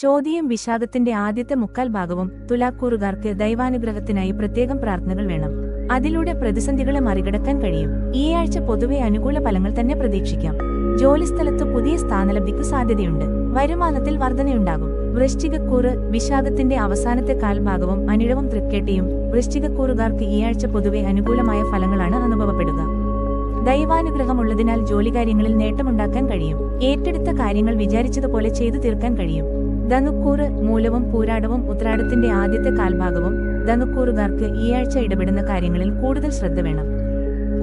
ചോദ്യം വിഷാദത്തിന്റെ ആദ്യത്തെ മുക്കാൽ ഭാഗവും തുലാക്കൂറുകാർക്ക് ദൈവാനുഗ്രഹത്തിനായി പ്രത്യേകം പ്രാർത്ഥനകൾ വേണം. അതിലൂടെ പ്രതിസന്ധികളെ മറികടക്കാൻ കഴിയും. ഈ ആഴ്ച പൊതുവെ അനുകൂല ഫലങ്ങൾ തന്നെ പ്രതീക്ഷിക്കാം. ജോലിസ്ഥലത്ത് പുതിയ സ്ഥാനലബ്ധിക്കു സാധ്യതയുണ്ട്. വരുമാനത്തിൽ വർധനയുണ്ടാകും. വൃശ്ചികക്കൂറ് വിഷാദത്തിന്റെ അവസാനത്തെ കാൽഭാഗവും അനിഴവും തൃക്കേട്ടിയും വൃശ്ചികക്കൂറുകാർക്ക് ഈ ആഴ്ച പൊതുവെ അനുകൂലമായ ഫലങ്ങളാണ് അനുഭവപ്പെടുക. ദൈവാനുഗ്രഹമുള്ളതിനാൽ ജോലികാര്യങ്ങളിൽ നേട്ടമുണ്ടാക്കാൻ കഴിയും. ഏറ്റെടുത്ത കാര്യങ്ങൾ വിചാരിച്ചതുപോലെ ചെയ്തു തീർക്കാൻ കഴിയും. ധനുക്കൂറ് മൂലവും പൂരാടവും ഉത്രാടത്തിന്റെ ആദ്യത്തെ കാൽഭാഗവും ധനുക്കൂറുകാർക്ക് ഈ ആഴ്ച ഇടപെടുന്ന കാര്യങ്ങളിൽ കൂടുതൽ ശ്രദ്ധ വേണം.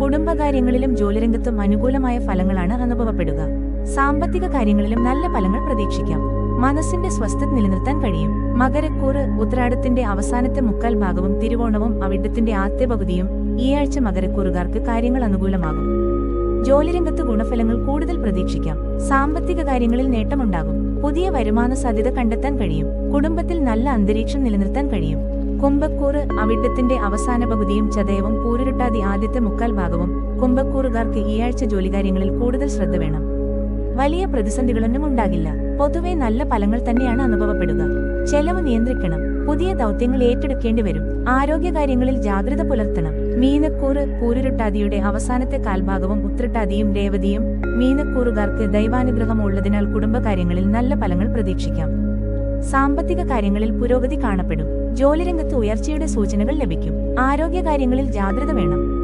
കുടുംബകാര്യങ്ങളിലും ജോലിരംഗത്തും അനുകൂലമായ ഫലങ്ങളാണ് അനുഭവപ്പെടുക. സാമ്പത്തിക കാര്യങ്ങളിലും നല്ല ഫലങ്ങൾ പ്രതീക്ഷിക്കാം. മനസ്സിന്റെ സ്വസ്ഥത നിലനിർത്താൻ കഴിയും. മകരക്കൂറ് ഉത്രാടത്തിന്റെ അവസാനത്തെ മുക്കാൽ ഭാഗവും തിരുവോണവും അവിടത്തിന്റെ ആദ്യ പകുതിയും ഈ ആഴ്ച മകരക്കൂറുകാർക്ക് കാര്യങ്ങൾ അനുകൂലമാകും. ജോലിരംഗത്ത് ഗുണഫലങ്ങൾ കൂടുതൽ പ്രതീക്ഷിക്കാം. സാമ്പത്തിക കാര്യങ്ങളിൽ നേട്ടമുണ്ടാകും. പുതിയ വരുമാന സാധ്യത കണ്ടെത്താൻ കഴിയും. കുടുംബത്തിൽ നല്ല അന്തരീക്ഷം നിലനിർത്താൻ കഴിയും. കുംഭക്കൂറ് അവിട്ടത്തിന്റെ അവസാന പകുതിയും ചതയവും പൂരുരുട്ടാതി ആദ്യത്തെ മുക്കാൽ ഭാഗവും കുംഭക്കൂറുകാർക്ക് ആഴ്ച ജോലികാര്യങ്ങളിൽ കൂടുതൽ ശ്രദ്ധ വേണം. വലിയ പ്രതിസന്ധികളൊന്നും ഉണ്ടാകില്ല. പൊതുവെ നല്ല ഫലങ്ങൾ തന്നെയാണ് അനുഭവപ്പെടുക. ചെലവ് നിയന്ത്രിക്കണം. പുതിയ ദൗത്യങ്ങൾ ഏറ്റെടുക്കേണ്ടി വരും. ആരോഗ്യകാര്യങ്ങളിൽ ജാഗ്രത പുലർത്തണം. മീനക്കൂറ് പൂരുരുട്ടാതിയുടെ അവസാനത്തെ കാൽഭാഗവും ഉത്രട്ടാതിയും രേവതിയും മീനക്കൂറുകാർക്ക് ദൈവാനുഗ്രഹം ഉള്ളതിനാൽ കുടുംബകാര്യങ്ങളിൽ നല്ല ഫലങ്ങൾ പ്രതീക്ഷിക്കാം. സാമ്പത്തിക കാര്യങ്ങളിൽ പുരോഗതി കാണപ്പെടും. ജോലിരംഗത്ത് ഉയർച്ചയുടെ സൂചനകൾ ലഭിക്കും. ആരോഗ്യകാര്യങ്ങളിൽ ജാഗ്രത വേണം.